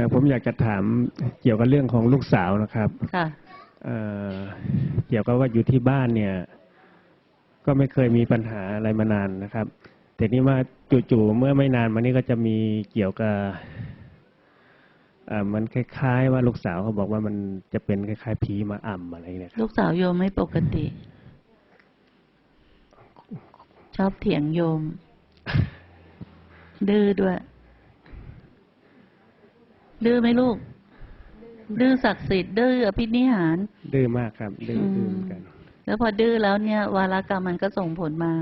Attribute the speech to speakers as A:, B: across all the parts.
A: อผมอยากจะถามเกี่ยวกับเรื่องของลูกสาวนะครับ
B: ค่ะ
A: เอ่อเกี่ยวกับว่าอยู่ที่บ้านเนี่ย ก็ไม่เคยมีปัญหาอะไรมานานนะครับแต่นี่ว่าจู่ๆเมื่อไม่นานมานี้ก็จะมีเกี่ยวกับเอ่อมันคล้าย ๆ ว่าลูกสาวเขาบอกว่ามันจะเป็นคล้าย ๆ ผีมาอ่ำอะไรเนี่ยครับ
B: ลูกสาวโยมไม่ปกติ ชอบเถียงโยม ดื้อด้วย ดื้อไหมลูก ดื้อศักดิ์สิทธิ์ดื้ออภินิหาร
A: ดื้อมากครับ ดื้อ
B: อืม
A: ดื้อเหมือนกัน
B: แล้วพอดื้อแล้วเนี่ย วาระกรรมมันก็ส่งผลมา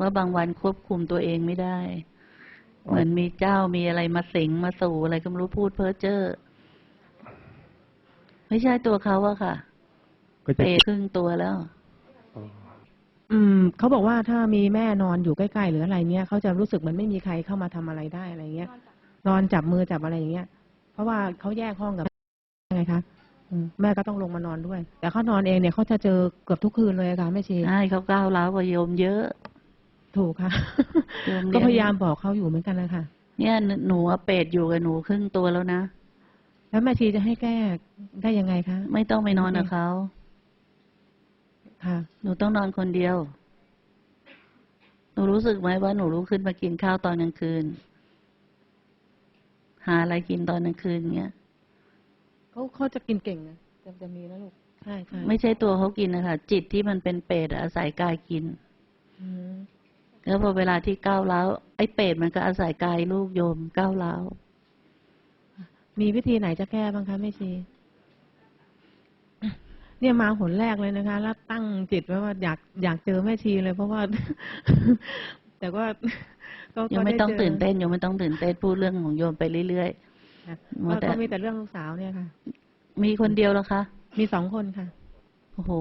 B: ว่าบางวันควบคุมตัวเองไม่ได้ เหมือนมีเจ้ามีอะไรมาสิงมาสู่อะไรก็ไม่รู้พูดเพ้อเจ้อไม่ใช่ตัวเขาอะค่ะ
A: ก็จะ
B: เปรตครึ่งตัวแล้ว
A: อ๋อ
C: อืมเขาบอกว่าถ้ามีแม่นอนอยู่ใกล้ๆหรืออะไรเงี้ยเขาจะรู้สึกเหมันไม่มีใครเข้ามาทำอะไรได้อะไรเงี้ยนอนจับมือจับอะไรอย่างเงี้ยเพ ราะว่าเขาแยกห้องกับไงคะอืมแม่ก็ต้องลงมานอนด้วย แต่เขานอนเองเนี่ยเขาจะเจอเกือบทุกคืนเลยอะค่ะแม่ชี
B: ใช่เขาก้าวร้าวกว่าโยมเยอะ
C: ถูกค่ะ
B: โยมเลี้ยง
C: ก็พยายามบอกเขาอยู่เหมือนกันนะคะ
B: เนี่ยหนูหนูอะเป็ดอยู่กับหนูครึ่งตัวแล้วนะ
C: แล้วแม่ชีจะให้แก้ได้ยังไงคะ
B: ไม่ต้องไปนอนกับเขา
C: ค่ะ
B: หนูต้องนอนคนเดียว หนูรู้สึกไหมว่าหนูลุกขึ้นมากินข้าวตอนกลางคืน หาอะไรกินตอนกลางคืนเงี้ย
C: เขาเขาจะกินเก่งนะจะจะมีนะลูกใช่ใช่
B: ไม่ใช่ตัวเขากินนะคะจิตที่มันเป็นเปรตอะอาศัยกายกิน
C: อืม
B: แล้วพอเวลาที่ก้าวร้าวไอ้เปรตมันก็อาศัยกายลูกโยมก้าวร้าว
C: มีวิธีไหนจะแก้บ้างคะแม่ชีเนี่ยมาหนแรกเลยนะคะ แล้วตั้งจิตไว้ว่าอยากอยากเจอแม่ชีเลย เพราะว่า แต่ว่าก็
B: โยมไม่
C: ด้
B: ต้อง
C: จ
B: ตื่นเต้นโยมไม่ต้องตื่นเต้นพูดเรื่องของโยมไปเรื่อย
C: ค่ะ
B: ว่า
C: ก็
B: แต่
C: ก็มีแต่เรื่องลูกสาวเนี่ยค่ะ
B: ๆมีคนเดียวแล้วคะ
C: มีสองคนค่ะ
B: โอ้โห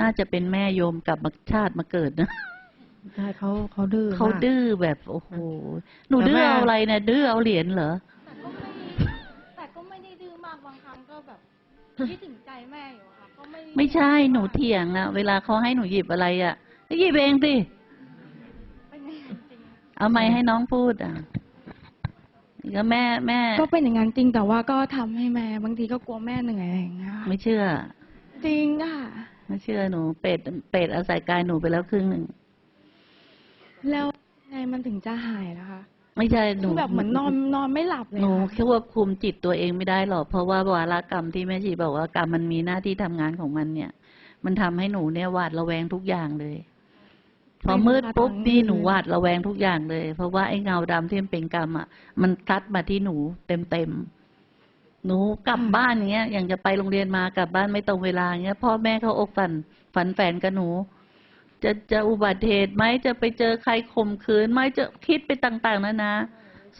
B: น่าจะเป็นแม่โยมกลับมาชาติมาเกิดนะ
C: ใช่เขาเขาดื้อ
B: เขา
C: มาก
B: ดื้อแบบโอ้โหหนู
C: แต่
B: ดื้อ
C: แม่
B: เอาอะไรเนี่ยดื้อเอาเหรียญเหรอ
D: แต่ก็ไม่แต่ก็ไม่ได้ดื้อมากบางครั้งก็แบบคิดถึงใจแม่อยู่อะค่ะก็ไม่
B: ไม่ใช่หนูเถียงอะเวลาเขาให้หนูหยิบอะไรอะก็หยิบเองสิ
D: เอา
B: ไม้ให้น้องพูดอะก็แม่แม่
E: ก็เป็นอย่างนั้นจริงแต่ว่าก็ทำให้แม่ บางทีก็กลัวแม่เหนื่อยอะไรอย่างเงี้ยค่ะ
B: ไม่เชื่อ
E: จริงค่ะ
B: ไม่เชื่อหนู เป็ดเป็ดอาศัยกายหนูไปแล้วครึ่งหนึ่ง
E: แล้วไงมันถึงจะหายล่ะคะ
B: ไม่ใช่หนู
E: คือแบบเหมือนนอนนอนไม่หลับเลย
B: หนู
E: ค่ะ
B: แค่ควบคุมจิตตัวเองไม่ได้หรอกเพราะว่าวาระกรรมที่แม่ชีบอกว่ากรรมมันมีหน้าที่ทำงานของมันเนี่ย มันทำให้หนูเนี่ยหวาดระแวงทุกอย่างเลย พอมืดปุ๊บนี่หนูหวาดระแวงทุกอย่างเลย เพราะว่าไอ้เงาดำที่มันเป็นกรรมอะมันซัดมาที่หนูเต็มเต็มๆหนูกลับบ้านอย่างเงี้ยอย่างจะไปโรงเรียนมากลับบ้านไม่ตรงเวลาอย่างเงี้ย พ่อแม่เขาอกฝันฝันแฝนกับหนู จะจะอุบัติเหตุไหมจะไปเจอใครข่มขืนไหมจะคิดไปต่าง ๆนานา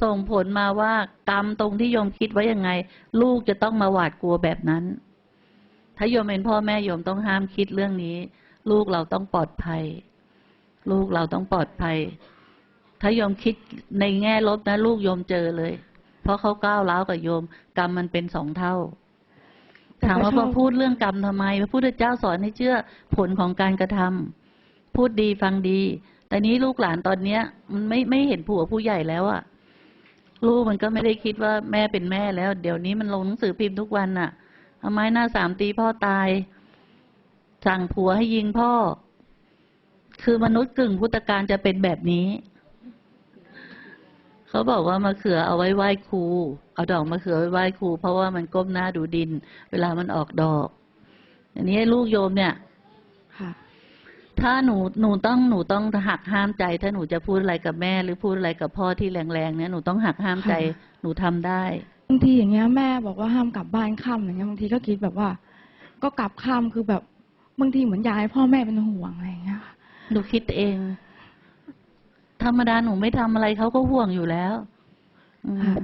B: ส่งผลมาว่ากรรมตรงที่โยมคิดไว้ยังไง ลูกจะต้องมาหวาดกลัวแบบนั้น ถ้าโยมเป็นพ่อแม่โยมต้องห้ามคิดเรื่องนี้ ลูกเราต้องปลอดภัย ลูกเราต้องปลอดภัย ถ้าโยมคิดในแง่ลบนะ ลูกโยมเจอเลย เพราะเขาก้าวร้าวกับโยม กรรมมันเป็นสองเท่า ถามว่าพอพูดเรื่องกรรมทำไม พระพุทธเจ้าสอนให้เชื่อผลของการกระทำพูดดีฟังดี แต่นี้ลูกหลานตอนเนี้ย มันไม่ไม่เห็นผัวผู้ใหญ่แล้วอะลูกมันก็ไม่ได้คิดว่าแม่เป็นแม่แล้ว เดี๋ยวนี้มันลงหนังสือพิมพ์ทุกวันน่ะเอาไม้หน้าสามตีพ่อตาย สั่งผัวให้ยิงพ่อ คือมนุษย์กึ่งพุทธการจะเป็นแบบนี้ เขาบอกว่ามะเขือเอาไว้ไหว้ครู เอาดอกมะเขือไว้ไหว้ครู เพราะว่ามันก้มหน้าดูดิน เวลามันออกดอก อันนี้ให้ลูกโยมเนี่ย
E: ค่ะ
B: ถ้าหนูหนูต้องหนูต้องหักห้ามใจ ถ้าหนูจะพูดอะไรกับแม่ หรือพูดอะไรกับพ่อที่แรงๆเนี่ยหนูต้องหักห้ามใจ
E: ค่ะ
B: หนูทำได้
E: บางทีอย่างเงี้ยแม่บอกว่าห้ามกลับบ้านค่ำอย่างเงี้ยบางทีก็คิดแบบว่า ก็กลับค่ำคือแบบบางทีเหมือนอยากให้พ่อแม่เป็นห่วงอะไรอย่างเงี้ยค่ะ
B: หนูคิดเอง ธรรมดาหนูไม่ทำอะไรเขาก็ห่วงอยู่แล้วอืม
E: ค่ะ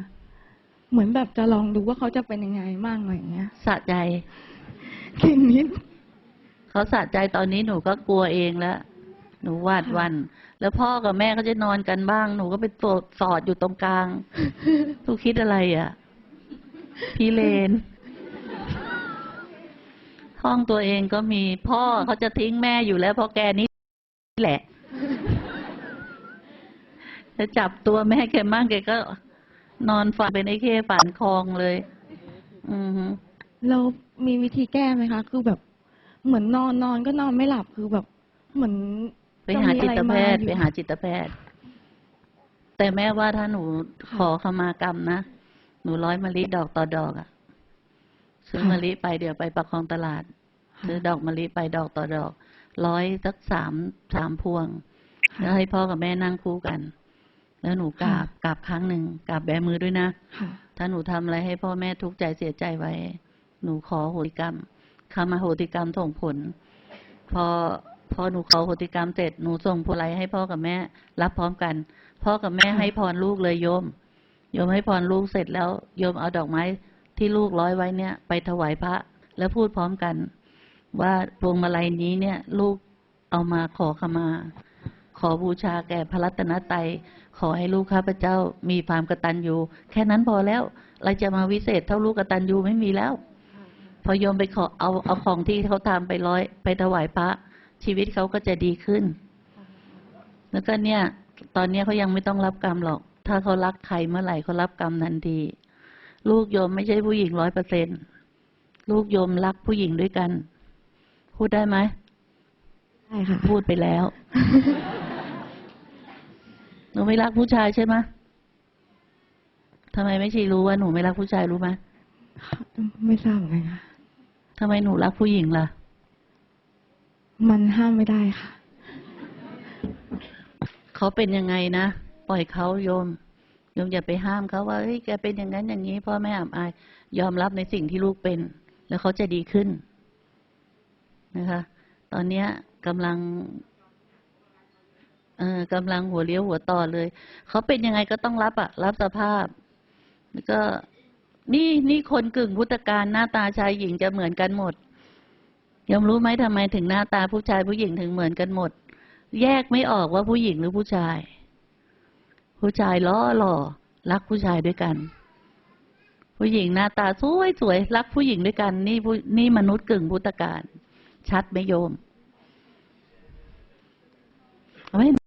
E: เหมือนแบบจะลองดูว่าเขาจะเป็นยังไงบ้างอะไรอย่างเงี้ย
B: สะใจ
E: คิดนิด
B: เขาสะใจตอนนี้หนูก็กลัวเองแล้วหนูหวาดหวัน แล้วพ่อกับแม่ก็จะนอนกันบ้าง หนูก็ไปโสดสอดอยู่ตรงกลางทุกคิดอะไรอะ พี่เลน ห้องตัวเองก็มีพ่อเขาจะทิ้งแม่อยู่แล้วเพราะแกนี่ แหละ จะจับตัวแม่แกมั่งแกก็ นอนฝันเป็นไอ้เข้ฝันคลองเลย อือฮึ
E: เรามีวิธีแก้ไหมคะ คือแบบ เหมือนนอนนอนก็นอนไม่หลับคือแบบ เหมือน
B: ไปหาจิตแพทย์
E: จะมี
B: ไป
E: อะไรมาอยู่
B: หาจิตแพทย์ แต่แม่ว่าถ้าหนู
E: ค่ะ
B: ขอขมากรรมนะ หนูร้อยมะลิดอกต่อดอกอะซื้อ
E: ค่ะ
B: มะลิไปเดี๋ยวไปประคองตลาดซื้อดอกมะลิไปดอกต่อดอก ร้อยสักสามสามพวง
E: ค่ะ
B: แล้วให้พ่อกับแม่นั่งคู่กัน แล้วหนูกราบ
E: ค่ะ
B: กราบครั้งหนึ่งกราบแบมือด้วยนะ
E: ค่ะ
B: ถ้าหนูทำอะไรให้พ่อแม่ทุกข์ใจเสียใจไว้ หนูขอโหติกรรมคำมาโหติกรรมส่งผล พอพอหนูขอโหติกรรมเสร็จหนูส่งผลอะไรให้พ่อกับแม่ รับพร้อมกัน พ่อกับแม่
E: ค่ะ
B: ให้พรลูกเลยโยมโยมให้พรลูกเสร็จแล้วโยมเอาดอกไม้ที่ลูกร้อยไว้เนี่ย ไปถวายพระแล้วพูดพร้อมกัน ว่าพวงมาลัยนี้เนี่ย ลูกเอามาขอขมา ขอบูชาแก่พระรัตนตรัยขอให้ลูกข้าพเจ้ามีความกตัญญูแค่นั้นพอแล้ว เราจะมาวิเศษเท่าลูกกตัญญูไม่มีแล้ว พอโยมไปขอเอาเอาของที่เขาทำไปร้อย ไปถวายพระ ชีวิตเขาก็จะดีขึ้น แล้วก็เนี่ย ตอนนี้เขายังไม่ต้องรับกรรมหรอก ถ้าเขารักใครเมื่อไหร่เขารับกรรมทันทีลูกโยมไม่ใช่ผู้หญิงร้อยเปอร์เซ็นลูกโยมรักผู้หญิงด้วยกัน พูดได้ไหม
C: ใช่ค่ะ
B: พูดไปแล้ว หนูไม่รักผู้ชายใช่ไหมทำไมไม่ชีรู้ว่าหนูไม่รักผู้ชายรู้ไหม
E: ไม่ทราบเหมือนกันค่ะ
B: ทำไมหนูรักผู้หญิงล่ะ
E: มันห้ามไม่ได้ค่ะ
B: เขาเป็นยังไงนะ ปล่อยเขาโยม โยมอย่าไปห้ามเขาว่าเฮ้ยแกเป็นอย่างนั้นอย่างนี้พ่อแม่อับอาย ยอมรับในสิ่งที่ลูกเป็น แล้วเขาจะดีขึ้น นะคะ ตอนเนี้ยกำลังเออกำลังหัวเลี้ยวหัวต่อเลย เขาเป็นยังไงก็ต้องรับอะรับสภาพ แล้วก็ นี่นี่คนกึ่งพุทธการหน้าตาชายหญิงจะเหมือนกันหมดยอมรู้ไหมทำไมถึงหน้าตาผู้ชายผู้หญิงถึงเหมือนกันหมด แยกไม่ออกว่าผู้หญิงหรือผู้ชาย ผู้ชายล้อหล่อ รักผู้ชายด้วยกัน ผู้หญิงหน้าตาสวยสวยรักผู้หญิงด้วยกัน นี่ผู้นี่มนุษย์กึ่งพุทธการ ชัดไหมโยมไม่